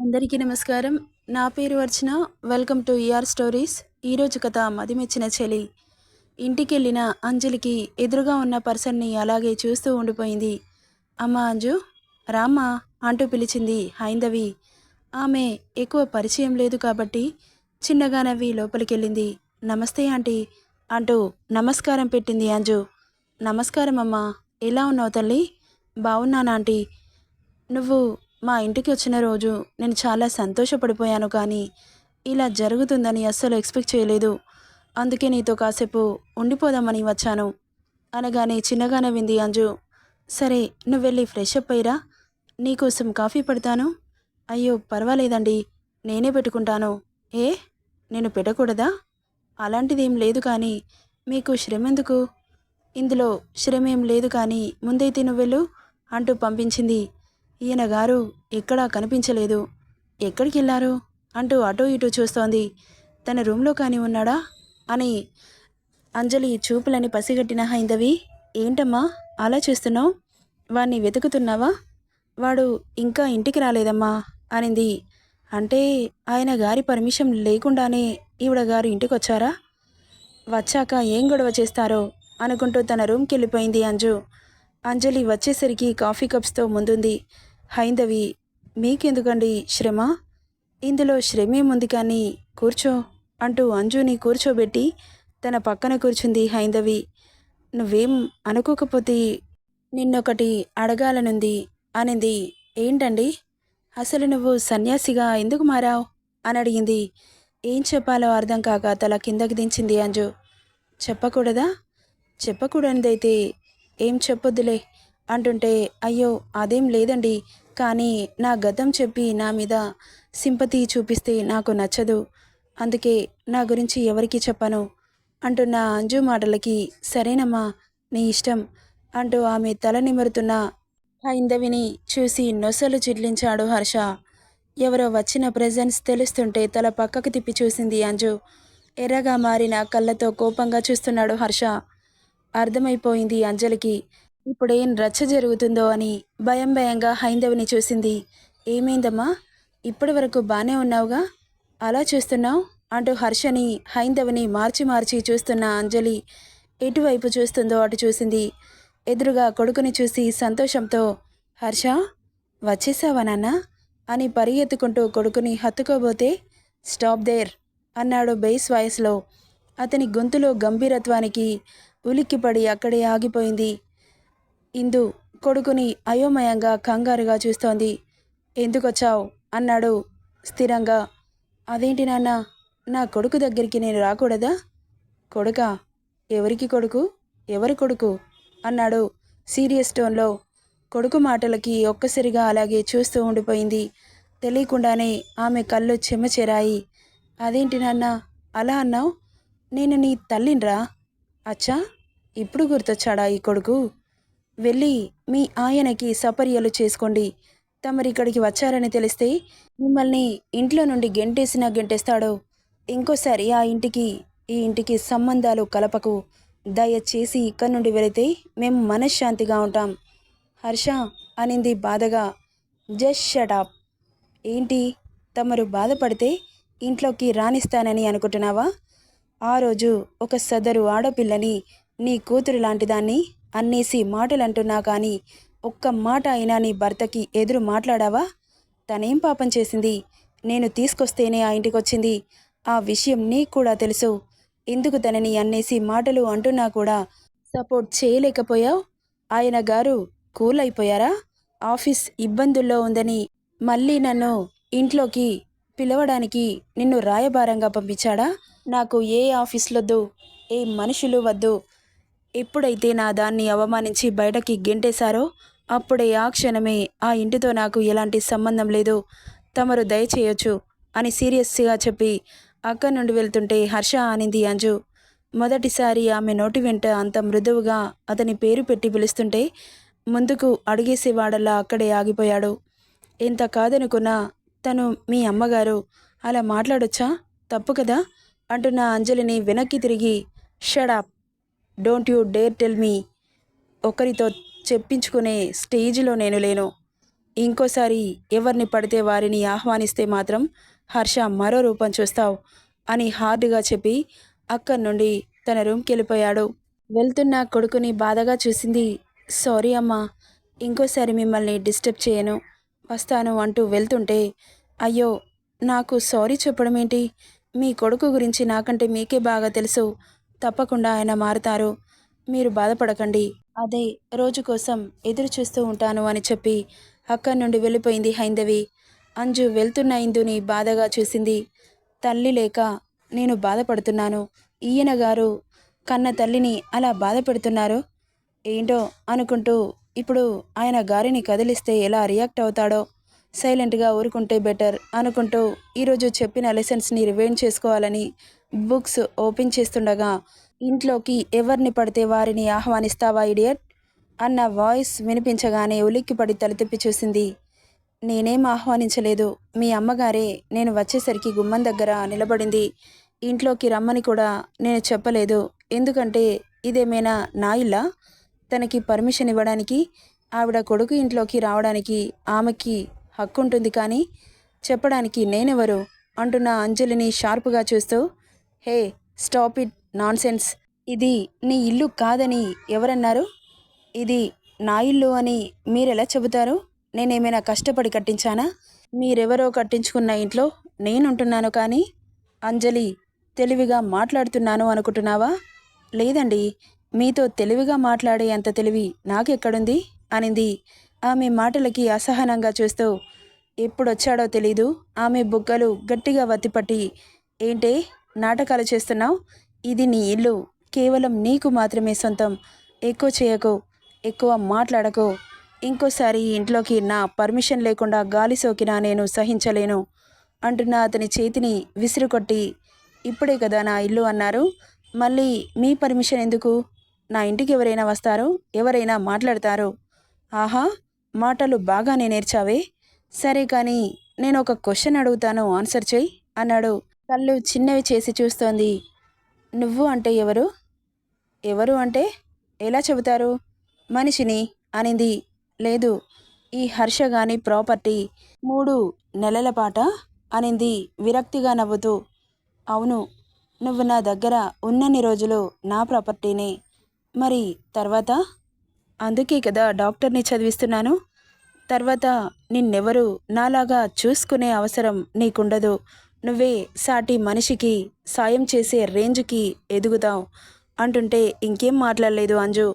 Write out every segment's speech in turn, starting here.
అందరికీ నమస్కారం. నా పేరు Archana. Welcome to E R stories ఈరోజు కథ మదిమెచ్చిన చెలి. ఇంటికెళ్ళిన అంజలికి ఎదురుగా ఉన్న పర్సన్ని అలాగే చూస్తూ ఉండిపోయింది. అమ్మ అంజు రామ్మా అంటూ పిలిచింది హైందవి. ఆమె ఎక్కువ పరిచయం లేదు కాబట్టి చిన్నగా నవ్వి లోపలికెళ్ళింది. నమస్తే ఆంటీ అంటూ నమస్కారం పెట్టింది అంజు. నమస్కారం అమ్మా. ఎలా ఉన్నావు తల్లి? బాగున్నానా ఆంటీ. నువ్వు మా ఇంటికి వచ్చిన రోజు నేను చాలా సంతోషపడిపోయాను కానీ ఇలా జరుగుతుందని అస్సలు ఎక్స్పెక్ట్ చేయలేదు. అందుకే నీతో కాసేపు ఉండిపోదామని వచ్చాను. అనగానే చిన్నగా నవ్వింది అంజు. సరే నువ్వు వెళ్ళి ఫ్రెష్ అప్ అయ్యిరా. నీకోసం కాఫీ పెడతాను. అయ్యో పర్వాలేదండి. నేనే పెట్టుకుంటాను. ఏ? నేను పెట్టకూడదా? అలాంటిదేం లేదు కానీ మీకు శ్రమ ఎందుకు? ఇందులో శ్రమ ఏం లేదు కానీ ముందైతే నువ్వెళ్ళు అంటూ పంపించింది. ఈయన గారు ఎక్కడా కనిపించలేదు. ఎక్కడికి వెళ్ళారు? అంటూ అటూ ఇటూ చూస్తోంది. తన రూమ్లో కానీ ఉన్నాడా? అని అంజలి చూపులని పసిగట్టిన హైందవి. ఏంటమ్మా? అలా చేస్తున్నావు? వాణ్ణి వెతుకుతున్నావా? వాడు ఇంకా ఇంటికి రాలేదమ్మా అనింది. అంటే ఆయన గారి పర్మిషన్ లేకుండానే ఈవిడ గారు ఇంటికి వచ్చారా వచ్చాక ఏం గొడవ చేస్తారో అనుకుంటూ తన రూమ్కి వెళ్ళిపోయింది అంజు. అంజలి వచ్చేసరికి కాఫీ కప్స్తో ముందుంది. హైందవి మీకెందుకండి శ్రమ? ఇందులో శ్రమేముంది కానీ కూర్చో అంటూ అంజుని కూర్చోబెట్టి తన పక్కన కూర్చుంది హైందవి. నువ్వేం అనుకోకపోతే నిన్నొకటి అడగాలనుంది అనింది. ఏంటండి? అసలు నువ్వు సన్యాసిగా ఎందుకు మారావు? అని అడిగింది ఏం చెప్పాలో అర్థం కాక తల కిందకి దించింది అంజు. చెప్పకూడదా? చెప్పకూడనిదైతే ఏం చెప్పొద్దులే. అంటుంటే అయ్యో అదేం లేదండి. కానీ నా గతం చెప్పి నా మీద సింపతి చూపిస్తే నాకు నచ్చదు. అందుకే నా గురించి ఎవరికి చెప్పను. అంటున్న అంజు మాటలకి సరేనమ్మా నీ ఇష్టం అంటూ ఆమె తల నిమురుతున్న హైందవిని చూసి నొసలు చిట్లించాడు హర్ష. ఎవరో వచ్చిన ప్రెజెన్స్ తెలుస్తుంటే తల పక్కకు తిప్పి చూసింది అంజు. ఎర్రగా మారిన కళ్ళతో కోపంగా చూస్తున్నాడు హర్ష. అర్థమైపోయింది అంజలికి. ఇప్పుడేం రచ్చ జరుగుతుందో అని భయం భయంగా హైందవిని చూసింది. ఏమైందమ్మా? ఇప్పటి వరకు బాగానే ఉన్నావుగా? అలా చూస్తున్నావు? అంటూ హర్షని హైందవిని మార్చి మార్చి చూస్తున్న అంజలి ఎటువైపు చూస్తుందో అటు చూసింది. ఎదురుగా కొడుకుని చూసి సంతోషంతో హర్ష వచ్చేసావా నాన్న? అని పరిగెత్తుకుంటూ కొడుకుని హత్తుకోబోతే స్టాప్ దేర్ అన్నాడు బేస్ వాయిస్లో. అతని గొంతులో గంభీరత్వానికి ఉలిక్కిపడి అక్కడే ఆగిపోయింది. ఇందు కొడుకుని అయోమయంగా కంగారుగా చూస్తోంది. ఎందుకొచ్చావు? అన్నాడు స్థిరంగా. అదేంటి నాన్న నా కొడుకు దగ్గరికి నేను రాకూడదా? కొడుకా? ఎవరికి కొడుకు? ఎవరి కొడుకు? అన్నాడు సీరియస్ టోన్లో. కొడుకు మాటలకి ఒక్కసారిగా అలాగే చూస్తూ ఉండిపోయింది. తెలియకుండానే ఆమె కళ్ళు చెమ్మచేరాయి అదేంటి నాన్న అలా అన్నావు? నేను నీ తల్లిన్రా అచ్చా ఇప్పుడు గుర్తొచ్చాడా ఈ కొడుకు? వెళ్ళి మీ ఆయనకి సపర్యలు చేసుకోండి. తమరిక్కడికి వచ్చారని తెలిస్తే మిమ్మల్ని ఇంట్లో నుండి గెంటేసినా గెంటేస్తాడు. ఇంకోసారి ఆ ఇంటికి ఈ ఇంటికి సంబంధాలు కలపకు దయచేసి ఇక్కడి నుండి వెళితే మేము మనశ్శాంతిగా ఉంటాం. హర్ష అనింది బాధగా. జస్ట్ షటాప్ ఏంటి? తమరు బాధపడితే ఇంట్లోకి రాణిస్తానని అనుకుంటున్నావా? ఆ రోజు ఒక సదరు ఆడపిల్లని నీ కూతురు లాంటిదాన్ని అన్నేసి మాటలంటున్నా కానీ ఒక్క మాట అయినా నీ భర్తకి ఎదురు మాట్లాడావా? తనేం పాపం చేసింది? నేను తీసుకొస్తేనే ఆ ఇంటికి వచ్చింది ఆ విషయం నీకు కూడా తెలుసు. ఎందుకు తనని అన్నేసి మాటలు అంటున్నా కూడా సపోర్ట్ చేయలేకపోయావు? ఆయన గారు కూల్ అయిపోయారా ఆఫీస్ ఇబ్బందుల్లో ఉందని మళ్ళీ నన్ను ఇంట్లోకి పిలవడానికి నిన్ను రాయబారంగా పంపించాడా? నాకు ఏ ఆఫీస్లొద్దు ఏ మనుషులు వద్దు ఎప్పుడైతే నా దాన్ని అవమానించి బయటకి గెంటేశారో అప్పుడే ఆ క్షణమే ఆ ఇంటితో నాకు ఎలాంటి సంబంధం లేదు. తమరు దయచేయొచ్చు అని సీరియస్గా చెప్పి అక్కడి నుండి వెళ్తుంటే హర్ష అనింది అంజు. మొదటిసారి ఆమె నోటి వెంట అంత మృదువుగా అతని పేరు పెట్టి పిలుస్తుంటే ముందుకు అడిగేసేవాడల్లా అక్కడే ఆగిపోయాడు. ఎంత కాదనుకున్నా తను మీ అమ్మగారు. అలా మాట్లాడొచ్చా? తప్పు కదా? అంటున్న అంజలిని వెనక్కి తిరిగి shut up don't you dare tell me ఒకరితో చెప్పించుకునే స్టేజ్లో నేను లేను. ఇంకోసారి ఎవరిని పడితే వారిని ఆహ్వానిస్తే మాత్రం హర్ష మరో రూపం చూస్తావు అని హార్డ్గా చెప్పి అక్కడి నుండి తన రూమ్కి వెళ్ళిపోయాడు. వెళ్తున్న కొడుకుని బాధగా చూసింది. సారీ అమ్మా ఇంకోసారి మిమ్మల్ని డిస్టర్బ్ చేయను. వస్తాను అంటూ వెళ్తుంటే అయ్యో నాకు సారీ చెప్పడం ఏంటి? మీ కొడుకు గురించి నాకంటే మీకే బాగా తెలుసు. తప్పకుండా ఆయన మారుతారు. మీరు బాధపడకండి. అదే రోజు కోసం ఎదురు చూస్తూ ఉంటాను అని చెప్పి అక్కడి నుండి వెళ్ళిపోయింది హైందవి. అంజు వెళ్తున్న ఇందుని బాధగా చూసింది. తల్లి లేక నేను బాధపడుతున్నాను. ఈయన గారు కన్న తల్లిని అలా బాధ పెడుతున్నారు ఏంటో అనుకుంటూ ఇప్పుడు ఆయన గారిని కదిలిస్తే ఎలా రియాక్ట్ అవుతాడో సైలెంట్గా ఊరుకుంటే బెటర్ అనుకుంటూ ఈరోజు చెప్పిన లెసన్స్ని రివైండ్ చేసుకోవాలని బుక్స్ ఓపెన్ చేస్తుండగా ఇంట్లోకి ఎవరిని పడితే వారిని ఆహ్వానిస్తావా ఇడియట్? అన్న వాయిస్ వినిపించగానే ఉలిక్కిపడి తలతిప్పి చూసింది. నేనేం ఆహ్వానించలేదు. మీ అమ్మగారే నేను వచ్చేసరికి గుమ్మం దగ్గర నిలబడింది. ఇంట్లోకి రమ్మని కూడా నేను చెప్పలేదు. ఎందుకంటే ఇదేమైనా నా ఇల్లా? తనకి పర్మిషన్ ఇవ్వడానికి ఆవిడ కొడుకు ఇంట్లోకి రావడానికి ఆమెకి హక్కు ఉంటుంది కానీ చెప్పడానికి నేనెవరు? అంటున్న అంజలిని షార్ప్గా చూస్తూ హే స్టాప్ ఇట్ నాన్సెన్స్. ఇది నీ ఇల్లు కాదని ఎవరన్నారు? ఇది నా ఇల్లు అని మీరెలా చెబుతారు? నేనేమైనా కష్టపడి కట్టించానా? మీరెవరో కట్టించుకున్న ఇంట్లో నేనుంటున్నాను కానీ అంజలి తెలివిగా మాట్లాడుతున్నాను అనుకుంటున్నావా? లేదండి మీతో తెలివిగా మాట్లాడే అంత తెలివి నాకెక్కడుంది? అనింది. ఆమె మాటలకి అసహనంగా చూస్తూ ఎప్పుడొచ్చాడో తెలీదు. ఆమె బుగ్గలు గట్టిగా వత్తిపట్టి ఏంటే? నాటకాలు చేస్తున్నావు? ఇది నీ ఇల్లు. కేవలం నీకు మాత్రమే సొంతం. ఎక్కువ చేయకు. ఎక్కువ మాట్లాడకు. ఇంకోసారి ఈ ఇంట్లోకి నా పర్మిషన్ లేకుండా గాలి సోకినా నేను సహించలేను. అంటున్న అతని చేతిని విసిరుకొట్టి ఇప్పుడే కదా నా ఇల్లు అన్నారు. మళ్ళీ మీ పర్మిషన్ ఎందుకు? నా ఇంటికి ఎవరైనా వస్తారో? ఎవరైనా మాట్లాడతారు? ఆహా మాటలు బాగానే నేర్చావే. సరే కానీ నేను ఒక క్వశ్చన్ అడుగుతాను. ఆన్సర్ చెయ్యి అన్నాడు. కళ్ళు చిన్నవి చేసి చూస్తోంది. నువ్వు అంటే ఎవరు? ఎవరు అంటే ఎలా చెబుతారు? మనిషిని అనింది. లేదు ఈ హర్ష గాని ప్రాపర్టీ మూడు నెలల పాట అనింది విరక్తిగా నవ్వుతూ. అవును నువ్వు నా దగ్గర ఉన్నన్ని రోజులు నా ప్రాపర్టీనే. మరి తర్వాత? అందుకే కదా డాక్టర్ని చదివిస్తున్నాను. తర్వాత నిన్నెవరు నాలాగా చూసుకునే అవసరం నీకుండదు. నువ్వే సాటి మనిషికి సాయం చేసే రేంజ్కి ఎదుగుతావు. అంటుంటే ఇంకేం మాట్లాడలేదు అంజు.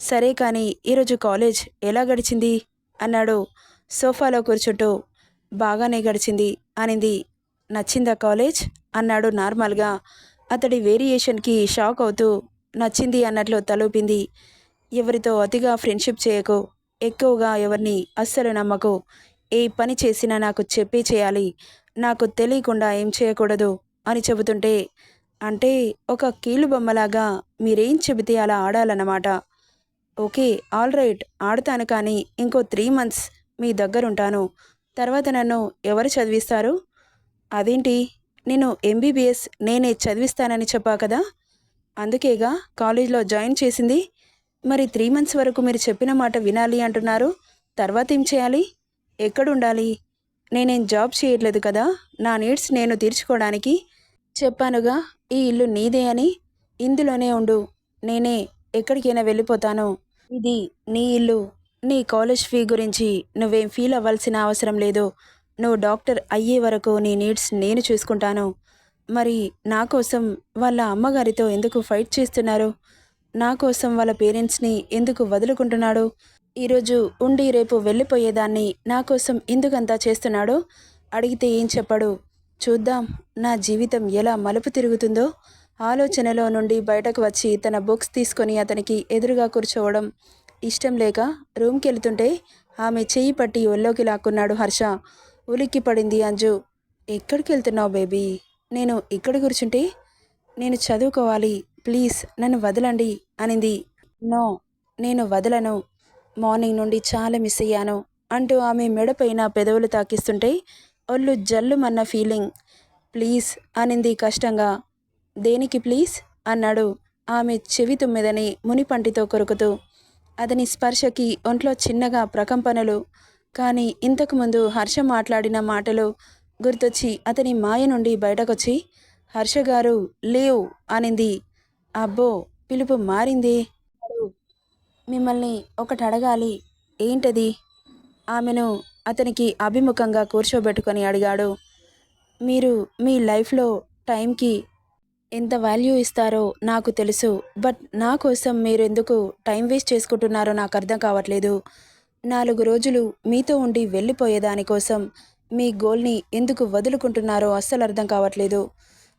సరే కానీ ఈరోజు కాలేజ్ ఎలా గడిచింది? అన్నాడు సోఫాలో కూర్చుంటూ. బాగానే గడిచింది అనింది. నచ్చిందా కాలేజ్? అన్నాడు నార్మల్గా. అతడి వేరియేషన్కి షాక్ అవుతూ. నచ్చింది అన్నట్లు తలూపింది. ఎవరితో అతిగా ఫ్రెండ్షిప్ చేయకు. ఎక్కువగా ఎవరిని అస్సలు నమ్మకు. ఏ పని చేసినా నాకు చెప్పే చేయాలి. నాకు తెలియకుండా ఏం చేయకూడదు అని చెబుతుంటే అంటే ఒక కీలుబొమ్మలాగా మీరేం చెబితే అలా ఆడాలన్నమాట. ఓకే ఆల్ రైట్ ఆడతాను కానీ ఇంకో త్రీ మంత్స్ మీ దగ్గరుంటాను. తర్వాత నన్ను ఎవరు చదివిస్తారు? అదేంటి? నేను ఎంబీబీఎస్ నేనే చదివిస్తానని చెప్పా కదా? అందుకేగా కాలేజ్లో జాయిన్ చేసింది? మరి త్రీ మంత్స్ వరకు మీరు చెప్పిన మాట వినాలి అంటున్నారు? తర్వాత ఏం చేయాలి? ఎక్కడుండాలి? నేనేం జాబ్ చేయట్లేదు కదా నా నీడ్స్ నేను తీర్చుకోవడానికి చెప్పానుగా ఈ ఇల్లు నీదే అని. ఇందులోనే ఉండు నేనే ఎక్కడికైనా వెళ్ళిపోతాను. ఇది నీ ఇల్లు నీ కాలేజ్ ఫీ గురించి నువ్వేం ఫీల్ అవ్వాల్సిన అవసరం లేదు. నువ్వు డాక్టర్ అయ్యే వరకు నీ నీడ్స్ నేను చూసుకుంటాను. మరి నా కోసం వాళ్ళ అమ్మగారితో ఎందుకు ఫైట్ చేస్తున్నారు? నా కోసం వాళ్ళ పేరెంట్స్ని ఎందుకు వదులుకుంటున్నాడు? ఈరోజు ఉండి రేపు వెళ్ళిపోయేదాన్ని నా కోసం ఎందుకంతా చేస్తున్నాడో అడిగితే ఏం చెప్పడు. చూద్దాం నా జీవితం ఎలా మలుపు తిరుగుతుందో. ఆలోచనలో నుండి బయటకు వచ్చి తన బుక్స్ తీసుకొని అతనికి ఎదురుగా కూర్చోవడం ఇష్టం లేక రూమ్కి వెళ్తుంటే ఆమె చెయ్యి పట్టి ఒళ్ళోకి లాక్కున్నాడు హర్ష. ఉలిక్కి పడింది అంజు. ఎక్కడికి వెళ్తున్నావు బేబీ? నేను ఇక్కడ కూర్చుంటే? నేను చదువుకోవాలి ప్లీజ్ నన్ను వదలండి అనింది. నో నేను వదలను మార్నింగ్ నుండి చాలా మిస్ అయ్యాను అంటూ ఆమె మెడపైన పెదవులు తాకిస్తుంటే ఒళ్ళు జల్లుమన్న ఫీలింగ్. ప్లీజ్ అనింది కష్టంగా. దేనికి ప్లీజ్? అన్నాడు ఆమె చెవి తుమ్మిదని మునిపంటితో కొరుకుతూ. అతని స్పర్శకి ఒంట్లో చిన్నగా ప్రకంపనలు. కానీ ఇంతకుముందు హర్ష మాట్లాడిన మాటలు గుర్తొచ్చి అతని మాయ నుండి బయటకొచ్చి హర్ష గారు లేవ్ అనింది. అబ్బో పిలుపు మారింది మిమ్మల్ని ఒకటి అడగాలి ఏంటది? ఆమెను అతనికి అభిముఖంగా కూర్చోబెట్టుకొని అడిగాడు. మీరు మీ లైఫ్లో టైంకి ఎంత వాల్యూ ఇస్తారో నాకు తెలుసు. బట్ నా కోసం మీరు ఎందుకు టైం వేస్ట్ చేసుకుంటున్నారో నాకు అర్థం కావట్లేదు. నాలుగు రోజులు మీతో ఉండి వెళ్ళిపోయేదాని కోసం మీ గోల్ని ఎందుకు వదులుకుంటున్నారో అస్సలు అర్థం కావట్లేదు.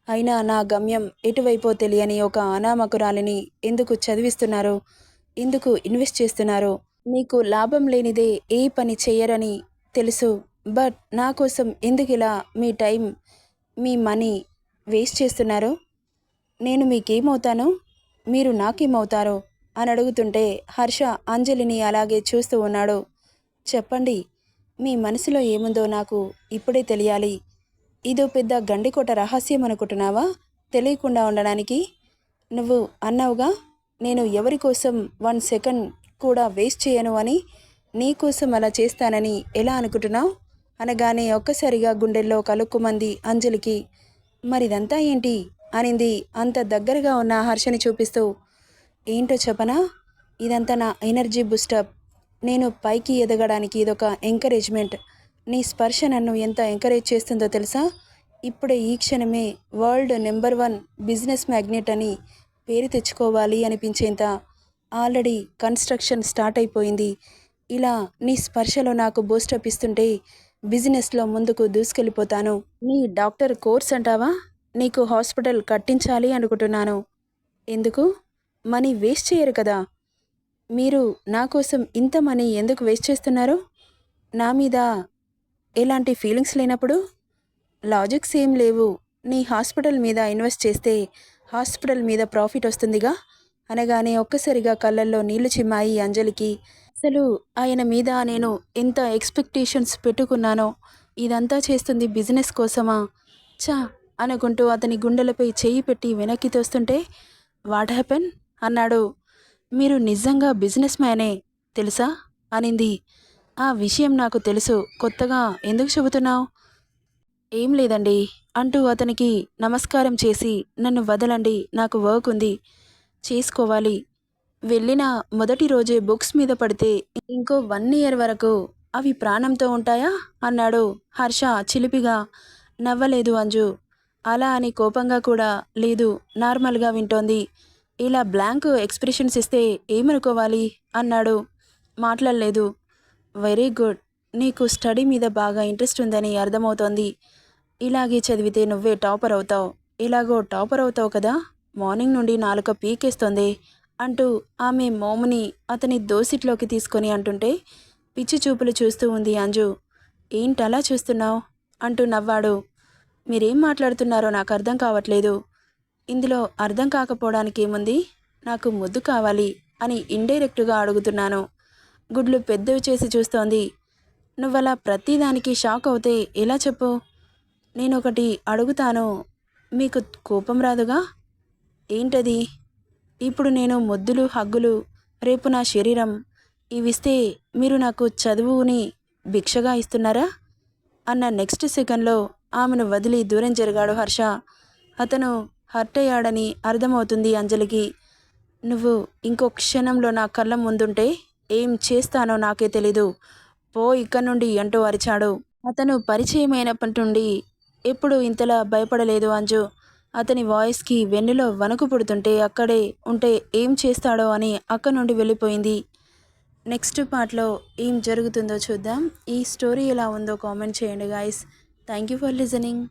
అయినా నా గమ్యం ఎటువైపో తెలియని ఒక అనామకురాలిని ఎందుకు చదివిస్తున్నారు? ఎందుకు ఇన్వెస్ట్ చేస్తున్నారు? మీకు లాభం లేనిదే ఏ పని చేయరని తెలుసు. బట్ నా కోసం ఎందుకు ఇలా మీ టైం మీ మనీ వేస్ట్ చేస్తున్నారు? నేను మీకేమవుతాను? మీరు నాకేమవుతారో? అని అడుగుతుంటే హర్ష అంజలిని అలాగే చూస్తూ ఉన్నాడు. చెప్పండి మీ మనసులో ఏముందో నాకు ఇప్పుడే తెలియాలి. ఇదో పెద్ద గండికోట రహస్యం అనుకుంటున్నావా? తెలియకుండా ఉండడానికి? నువ్వు అన్నావుగా? నేను ఎవరి కోసం వన్ సెకండ్ కూడా వేస్ట్ చేయను అని నీకోసం అలా చేస్తానని ఎలా అనుకుంటున్నావు? అనగానే ఒక్కసారిగా గుండెల్లో కలుక్కుమంది అంజలికి మరిదంతా ఏంటి? అనింది అంత దగ్గరగా ఉన్న హర్షని చూపిస్తూ. ఏంటో చెప్పనా? ఇదంతా నా ఎనర్జీ బూస్టప్. నేను పైకి ఎదగడానికి ఇదొక ఎంకరేజ్మెంట్. నీ స్పర్శ నన్ను ఎంత ఎంకరేజ్ చేస్తుందో తెలుసా? ఇప్పుడే ఈ క్షణమే world number one business magnate అని పేరు తెచ్చుకోవాలి అనిపించేంత ఆల్రెడీ కన్స్ట్రక్షన్ స్టార్ట్ అయిపోయింది. ఇలా నీ స్పర్శలో నాకు బూస్టప్ ఇస్తుంటే బిజినెస్లో ముందుకు దూసుకెళ్ళిపోతాను. నీ డాక్టర్ కోర్స్ అంటావా? నీకు హాస్పిటల్ కట్టించాలి అనుకుంటున్నాను. ఎందుకు? మనీ వేస్ట్ చేయరు కదా. మీరు నా కోసం ఇంత మనీ ఎందుకు వేస్ట్ చేస్తున్నారు? నా మీద ఎలాంటి ఫీలింగ్స్ లేనప్పుడు? లాజిక్స్ ఏం లేవు. నీ హాస్పిటల్ మీద ఇన్వెస్ట్ చేస్తే హాస్పిటల్ మీద ప్రాఫిట్ వస్తుందిగా? అనగానే ఒక్కసారిగా కళ్ళల్లో నీళ్ళు చిమ్మాయి అంజలికి. అసలు ఆయన మీద నేను ఎంత ఎక్స్పెక్టేషన్స్ పెట్టుకున్నానో? ఇదంతా చేస్తుంది బిజినెస్ కోసమా? చా అనుకుంటూ అతని గుండెలపై చేయి పెట్టి వెనక్కి తోస్తుంటే వాట్ హ్యాపెన్? అన్నాడు. మీరు నిజంగా బిజినెస్ మ్యానే? తెలుసా? అనింది. ఆ విషయం నాకు తెలుసు. కొత్తగా ఎందుకు చెబుతున్నావు? ఏం లేదండి అంటూ అతనికి నమస్కారం చేసి నన్ను వదలండి నాకు వర్క్ ఉంది చేసుకోవాలి. వెళ్ళిన మొదటి రోజే బుక్స్ మీద పడితే ఇంకో వన్ ఇయర్ వరకు అవి ప్రాణంతో ఉంటాయా? అన్నాడు హర్ష చిలిపిగా. నవ్వలేదు అంజు. అలా అని కోపంగా కూడా లేదు నార్మల్గా వింటోంది. ఇలా బ్లాంక్ ఎక్స్ప్రెషన్స్ ఇస్తే ఏమనుకోవాలి? అన్నాడు. మాట్లాడలేదు. వెరీ గుడ్ నీకు స్టడీ మీద బాగా ఇంట్రెస్ట్ ఉందని అర్థమవుతోంది. ఇలాగే చదివితే నువ్వే టాపర్ అవుతావు. ఇలాగో టాపర్ అవుతావు కదా? మార్నింగ్ నుండి నాలుక పీకేస్తోంది అంటూ ఆమె మోముని అతని దోసిట్లోకి తీసుకొని అంటుంటే పిచ్చి చూపులు చూస్తూ ఉంది అంజు. ఏంటలా చూస్తున్నావు? అంటూ నవ్వాడు. మీరేం మాట్లాడుతున్నారో నాకు అర్థం కావట్లేదు. ఇందులో అర్థం కాకపోవడానికి ఏముంది? నాకు ముద్దు కావాలి అని ఇండైరెక్ట్గా అడుగుతున్నాను. గుడ్లు పెద్దవి చేసి చూస్తోంది. నువ్వు అలా ప్రతిదానికి షాక్ అవుతే ఎలా చెప్పు? నేను ఒకటి అడుగుతాను మీకు కోపం రాదుగా? ఏంటది? ఇప్పుడు నేను మొద్దులు హగ్గులు రేపు నా శరీరం ఇవిస్తే మీరు నాకు చదువుని భిక్షగా ఇస్తున్నారా? అన్న నెక్స్ట్ సెకండ్లో ఆమెను వదిలి దూరం జరిగాడు హర్ష. అతను హర్ట్ అయ్యాడని అర్థమవుతుంది అంజలికి. నువ్వు ఇంకో క్షణంలో నా కళ్ళ ముందుంటే ఏం చేస్తానో నాకే తెలీదు. పో ఇక్కడ నుండి అంటూ అరిచాడు. అతను పరిచయమైనప్పటి నుండి ఎప్పుడు ఇంతలా భయపడలేదు అంజు. అతని వాయిస్కి వెన్నులో వణుకు పుడుతుంటే అక్కడే ఉంటే ఏం చేస్తాడో అని అక్కడి నుండి వెళ్ళిపోయింది. నెక్స్ట్ పార్ట్లో ఏం జరుగుతుందో చూద్దాం. ఈ స్టోరీ ఎలా ఉందో కామెంట్ చేయండి guys. Thank you for listening.